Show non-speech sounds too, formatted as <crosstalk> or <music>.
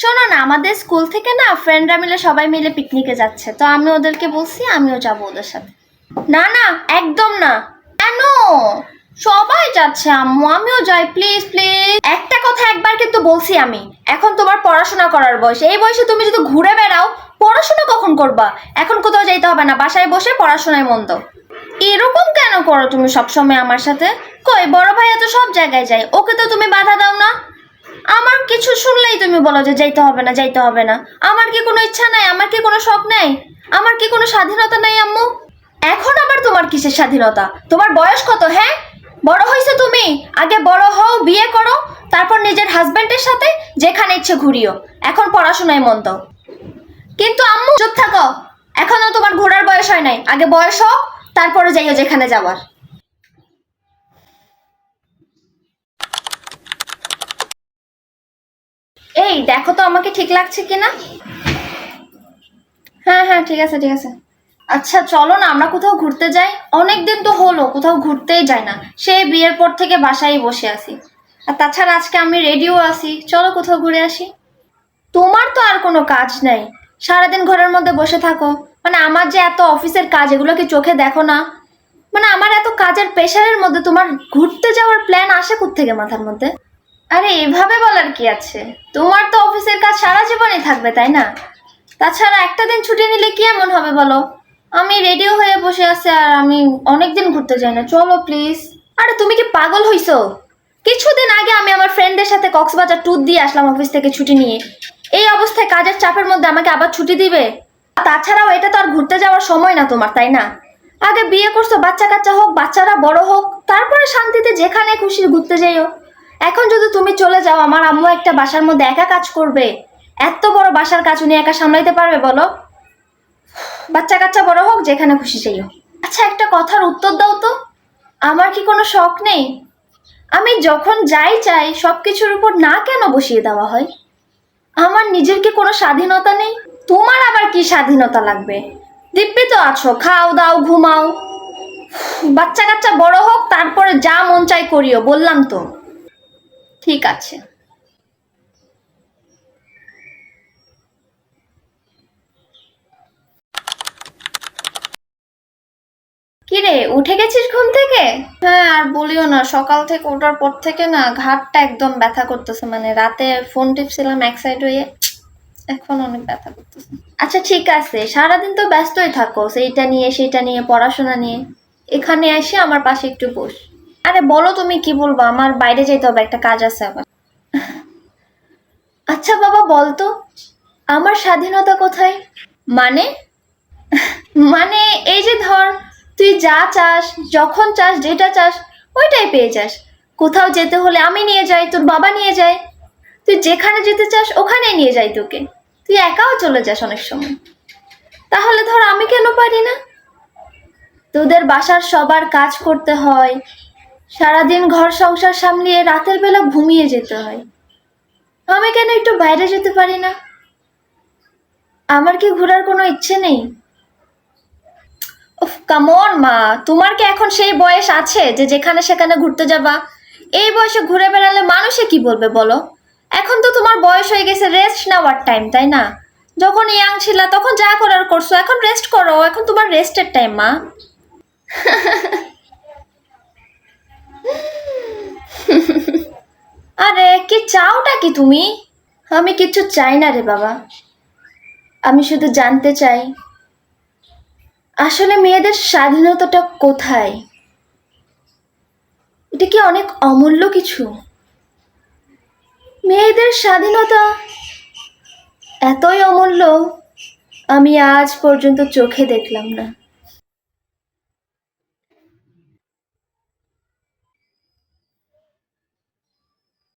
শোনো না, আমাদের স্কুল থেকে না ফ্রেন্ডরা মিলে সবাই মিলে পিকনিকে যাচ্ছে। তো আমি ওদেরকে বলছি, আমিও যাব ওদের সাথে। না না, একদম না। কেন? সবাই যাচ্ছে, আম্মু, আমিও যাই প্লিজ প্লিজ একটা কথা একবার কিন্তু বলছি আমি, এখন তোমার পড়াশোনা করার বয়স। এই বয়সে তুমি যদি ঘুরে বেড়াও, পড়াশোনা কখন করবা? এখন কোথাও যাইতে হবে না, বাসায় বসে পড়াশোনায় মন দাও। এরকম কেন করো তুমি সবসময় আমার সাথে? কই, বড় ভাইয়া তো সব জায়গায় যায়, ওকে তো তুমি বাধা দাও না। আমার কিছু শুনলেই তুমি বলো যে যাইতে হবে না, যাইতে হবে না। আমার কি কোনো ইচ্ছা নাই? আমার কি কোনো শখ নাই? আমার কি কোনো স্বাধীনতা নাই, আম্মু? এখন আবার তোমার কিসের স্বাধীনতা? তোমার বয়স কত হ্যাঁ? বড় হয়েছে তুমি। আগে বড় হও, বিয়ে করো, তারপর নিজের হাজবেন্ডের সাথে যেখানে ইচ্ছে ঘুরিও। এখন পড়াশোনায় মন দাও। কিন্তু আম্মু, চুপ থাকো। এখনও তোমার ঘোরার বয়স হয় নাই। আগে বয়স হোক, তারপরে যাইও যেখানে যাওয়ার এই দেখো তো আমাকে ঠিক লাগছে কিনা? হ্যাঁ হ্যাঁ ঠিক আছে ঠিক আছে। আচ্ছা চলো না, আমরা কোথাও ঘুরতে যাই। অনেক দিন তো হলো, কোথাও ঘুরতেই যাই না। সে বিয়ের পর থেকে বাসায় বসে আছি। আর তাছাড়া আজকে আমি রেডিও আছি। চলো কোথাও ঘুরে আসি। তোমার তো আর কোনো কাজ নেই। সারাদিন ঘরের মধ্যে বসে থাকো। মানে আমার যে এত অফিসের কাজ, এগুলো কি চোখে দেখো না? মানে আমার এত কাজের প্রেশারের মধ্যে তোমার ঘুরতে যাওয়ার প্ল্যান আসে থেকে মাথার মধ্যে? আরে, এভাবে বলার কি আছে? তোমার তো অফিসের কাজ সারা জীবনই থাকবে, তাই না? তাছাড়া একটা দিন ছুটি নিলে কি এমন হবে বলো? আমি রেডিও হয়ে বসে আছি আর আমি অনেক দিন ঘুরতে যাই না। চলো প্লিজ আরে, তুমি কি পাগল হইছো? কিছুদিন আগে আমি আমার ফ্রেন্ডদের সাথে কক্সবাজার ট্যুর দিয়ে আসলাম অফিস থেকে ছুটি নিয়ে। এই অবস্থায় কাজের চাপের মধ্যে আমাকে আবার ছুটি দিবে? তাছাড়াও এটা তো আর ঘুরতে যাওয়ার সময় না তোমার, তাই না? আগে বিয়ে করছ বাচ্চা কাচ্চা হোক, বাচ্চারা বড় হোক, তারপরে শান্তিতে যেখানে খুশি ঘুরতে যাইও। এখন যদি তুমি চলে যাও, আমার আম্মু একটা বাসার মধ্যে একা কাজ করবে। এত বড় বাসার কাজ উনি একা সামলাইতে পারবে বলো? বাচ্চা কাচ্চা বড় হোক, যেখানে খুশি যাইও আচ্ছা একটা কথার উত্তর দাও তো। আমার কি কোনো শখ নেই? আমি যখন যাই চাই সব কিছুর উপর না কেন বসিয়ে দেওয়া হয়? আমার নিজের কি কোনো স্বাধীনতা নেই? তোমার আবার কি স্বাধীনতা লাগবে? দিব্যি তো আছো, খাও, দাও, ঘুমাও। বাচ্চা কাচ্চা বড় হোক, তারপরে যা মন চাই করিও, বললাম তো। ঠিক আছে। কিরে উঠে গেছিস ঘুম থেকে? হ্যাঁ আর বলিও না সকাল থেকে ওঠার পর থেকে না ঘাটটা একদম ব্যথা করতেছে মানে রাতে ফোন টিপছিলাম এক সাইড হয়ে এখন অনেক ব্যথা করতেছে। আচ্ছা ঠিক আছে সারাদিন তো ব্যস্তই থাকো সেইটা নিয়ে সেইটা নিয়ে পড়াশোনা নিয়ে। এখানে এসে আমার পাশে একটু বস। আরে বলো তুমি কি বলব? আমার বাইরে যেতে হবে, একটা কাজ আছে আবার আচ্ছা বাবা, বলতো। আমার স্বাধীনতা কোথায়? মানে? মানে এই যে ধর, তুই যা চাস, যখন চাস, যেটা চাস, ওইটাই পেয়ে যাস। কোথাও যেতে হলে আমি নিয়ে যাই, তোর বাবা নিয়ে যায়। তুই যেখানে যেতে চাস ওখানে নিয়ে যাই তোকে। তুই একাও চলে যাস অনেক সময়। তাহলে ধর আমি কেন পারি না? তোদের বাসার সবার কাজ করতে হয় সারাদিন ঘর সংসার সামলিয়ে রাতের বেলা ঘুমিয়ে যেতে হয়। আমি কেন একটু বাইরে যেতে পারি না? আমার কি ঘোরার কোনো ইচ্ছে নেই? কামন মা। তোমার কি এখন সেই বয়স আছে যে যেখানে সেখানে ঘুরতে যাবা? এই বয়সে ঘুরে বেড়ালে মানুষে কি বলবে বলো? এখন তো তোমার বয়স হয়ে গেছে রেস্ট নেওয়ার টাইম তাই না? যখন ইয়াং ছিলা, তখন যা করার করছ, এখন রেস্ট করো। এখন তোমার রেস্টের টাইম মা। <laughs> কি তুমি? আমি কিছু চাই না রে বাবা। আমি শুধু জানতে চাই, আসলে মেয়েদের স্বাধীনতাটা কোথায়? এটা কি অনেক অমূল্য কিছু? মেয়েদের স্বাধীনতা এতই অমূল্য, আমি আজ পর্যন্ত চোখে দেখলাম না।